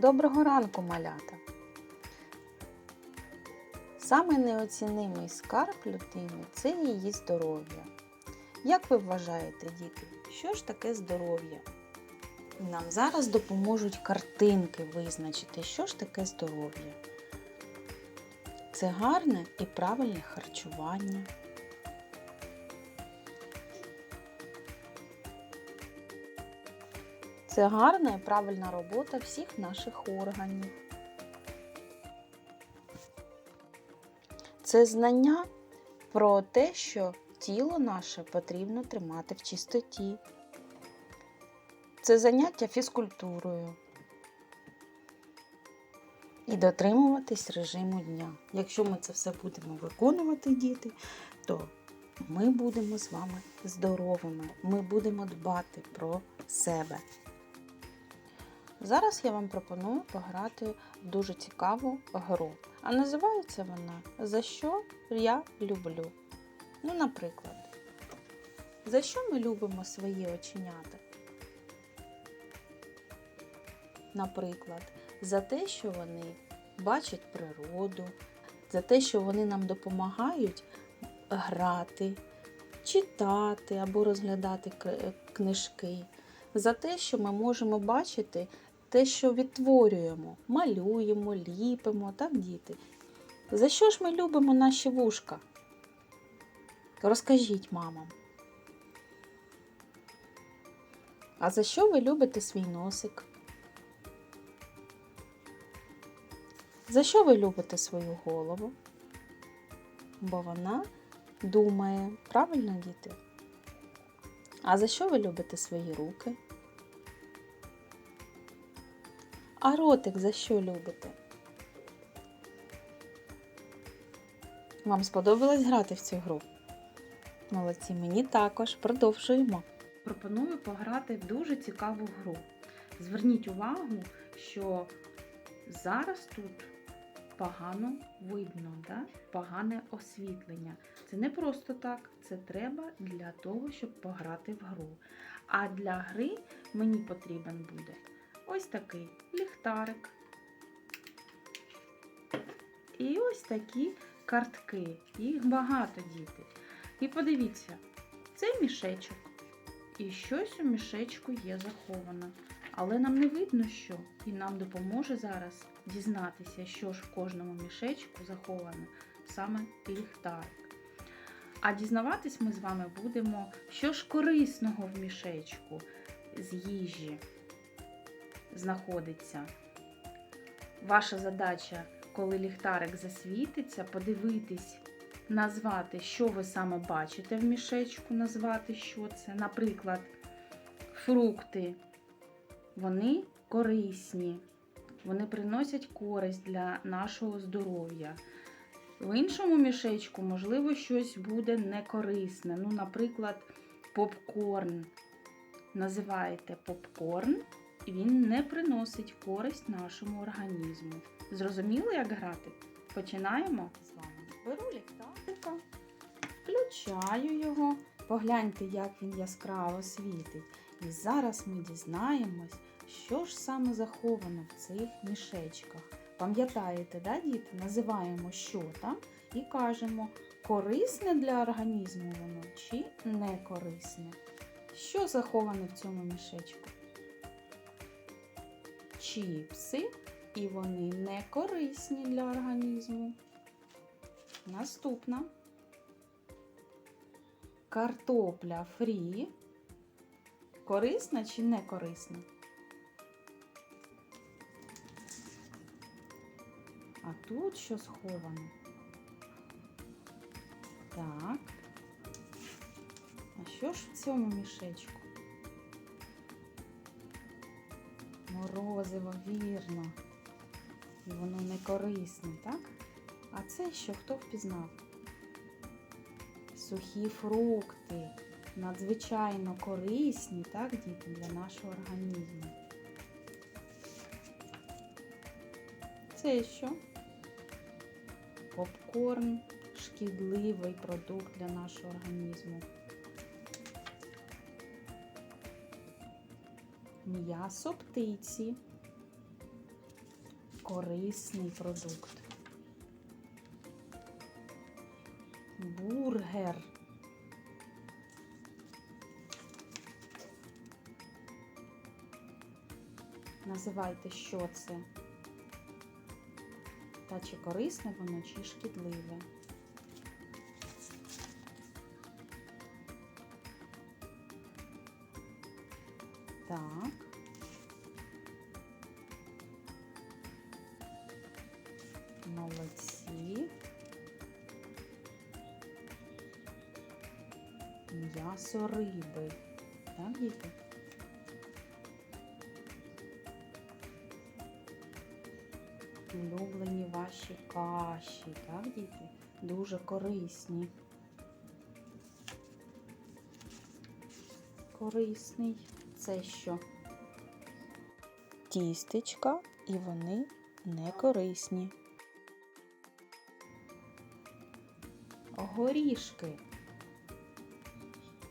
Доброго ранку, малята! Самий неоцінимий скарб людини це її здоров'я. Як ви вважаєте, діти, що ж таке здоров'я? Нам зараз допоможуть картинки визначити, що ж таке здоров'я. Це гарне і правильне харчування. Це гарна і правильна робота всіх наших органів. Це знання про те, що тіло наше потрібно тримати в чистоті. Це заняття фізкультурою. І дотримуватись режиму дня. Якщо ми це все будемо виконувати, діти, то ми будемо з вами здоровими. Ми будемо дбати про себе. Зараз я вам пропоную пограти дуже цікаву гру. А називається вона За що я люблю. Ну, наприклад, за що ми любимо свої оченята? Наприклад, за те, що вони бачать природу, за те, що вони нам допомагають грати, читати або розглядати книжки, за те, що ми можемо бачити те, що відтворюємо, малюємо, ліпимо, так, діти? За що ж ми любимо наші вушка? Розкажіть мамам. А за що ви любите свій носик? За що ви любите свою голову? Бо вона думає, правильно, діти? А за що ви любите свої руки? А ротик за що любите? Вам сподобалось грати в цю гру? Молодці, мені також. Продовжуємо. Пропоную пограти в дуже цікаву гру. Зверніть увагу, що зараз тут погано видно, да? погане освітлення. Це не просто так, це треба для того, щоб пограти в гру. А для гри мені потрібен буде ось такий ліхтарик. І ось такі картки. Їх багато діти. І подивіться, це мішечок. І щось у мішечку є заховано. Але нам не видно, що. І нам допоможе зараз дізнатися, що ж в кожному мішечку заховано саме ліхтарик. А дізнаватись ми з вами будемо, що ж корисного в мішечку з їжі знаходиться. Ваша задача, коли ліхтарик засвітиться, подивитись, назвати, що ви саме бачите в мішечку, назвати, що це. Наприклад, фрукти. Вони корисні, вони приносять користь для нашого здоров'я. В іншому мішечку, можливо, щось буде некорисне. Ну, наприклад, попкорн. Називаєте попкорн, він не приносить користь нашому організму. Зрозуміло, як грати? Починаємо з вами. Беру ліхтарика, включаю його. Погляньте, як він яскраво світить. І зараз ми дізнаємось, що ж саме заховано в цих мішечках. Пам'ятаєте, да, діти? Називаємо що там і кажемо, корисне для організму воно чи не корисне. Що заховане в цьому мішечку? Чіпси, і вони не корисні для організму. Наступна картопля фрі. Корисна чи не корисна? А тут що сховано? Так. А що ж в цьому мішечку? Морозиво, вірно. І воно не корисне, так? А це що хто впізнав? Сухі фрукти. Надзвичайно корисні, так, діти, для нашого організму. Це що? Попкорн шкідливий продукт для нашого організму. М'ясо птиці. корисний продукт. Бургер. Називайте, що це. Та чи корисне воно, чи шкідливе. Так. Молодці. М'ясо риби. Так, діти? Улюблені ваші каші, так, діти? Дуже корисні. Корисний. Це що? Тістечка, і вони не корисні. Горішки.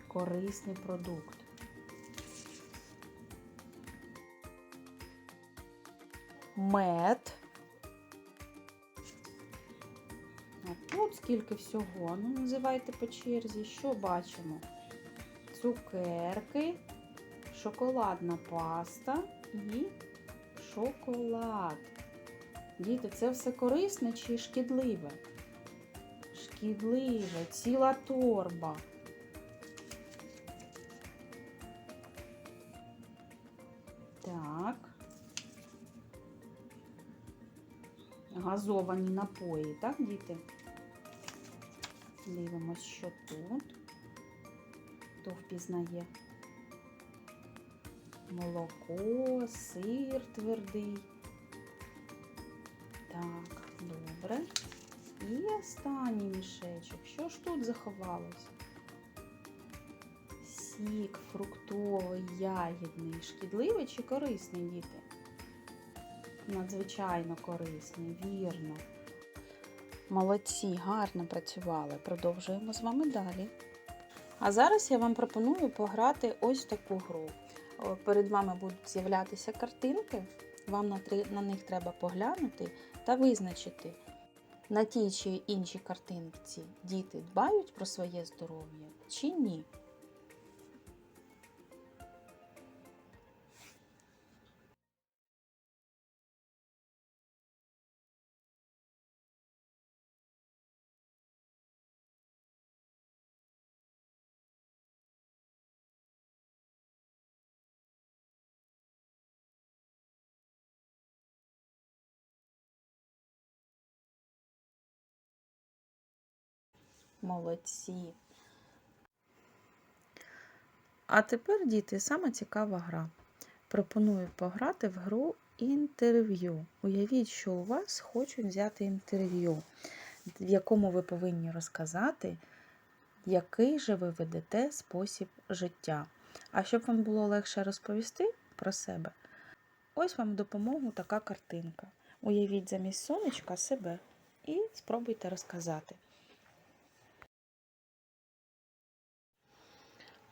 Корисний продукт. Мед. А тут скільки всього. Ну, називайте по черзі, що бачимо? Цукерки, шоколадна паста і шоколад. Діти, це все корисне чи шкідливе? Шкідливе, ціла торба. Так. Газовані напої, так, діти? Дивимось, що тут. Хто впізнає? Молоко, сир твердий. Так, добре. І останній мішечок. Що ж тут заховалось? Сік фруктовий, ягідний, шкідливий чи корисний, діти? Надзвичайно корисний, вірно. Молодці, гарно працювали. Продовжуємо з вами далі. А зараз я вам пропоную пограти ось таку гру. Перед вами будуть з'являтися картинки. Вам на, три, на них треба поглянути та визначити, на тій чи іншій картинці діти дбають про своє здоров'я чи ні. Молодці. А тепер, діти, саме цікава гра. Пропоную пограти в гру інтерв'ю. Уявіть, що у вас хочуть взяти інтерв'ю, в якому ви повинні розказати, який же ви ведете спосіб життя. А щоб вам було легше розповісти про себе, ось вам допомогу така картинка. Уявіть замість сонечка себе і спробуйте розказати.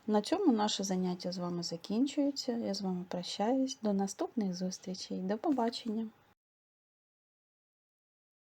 На цьому наше заняття з вами закінчується. Я з вами прощаюсь. До наступних зустрічей. До побачення!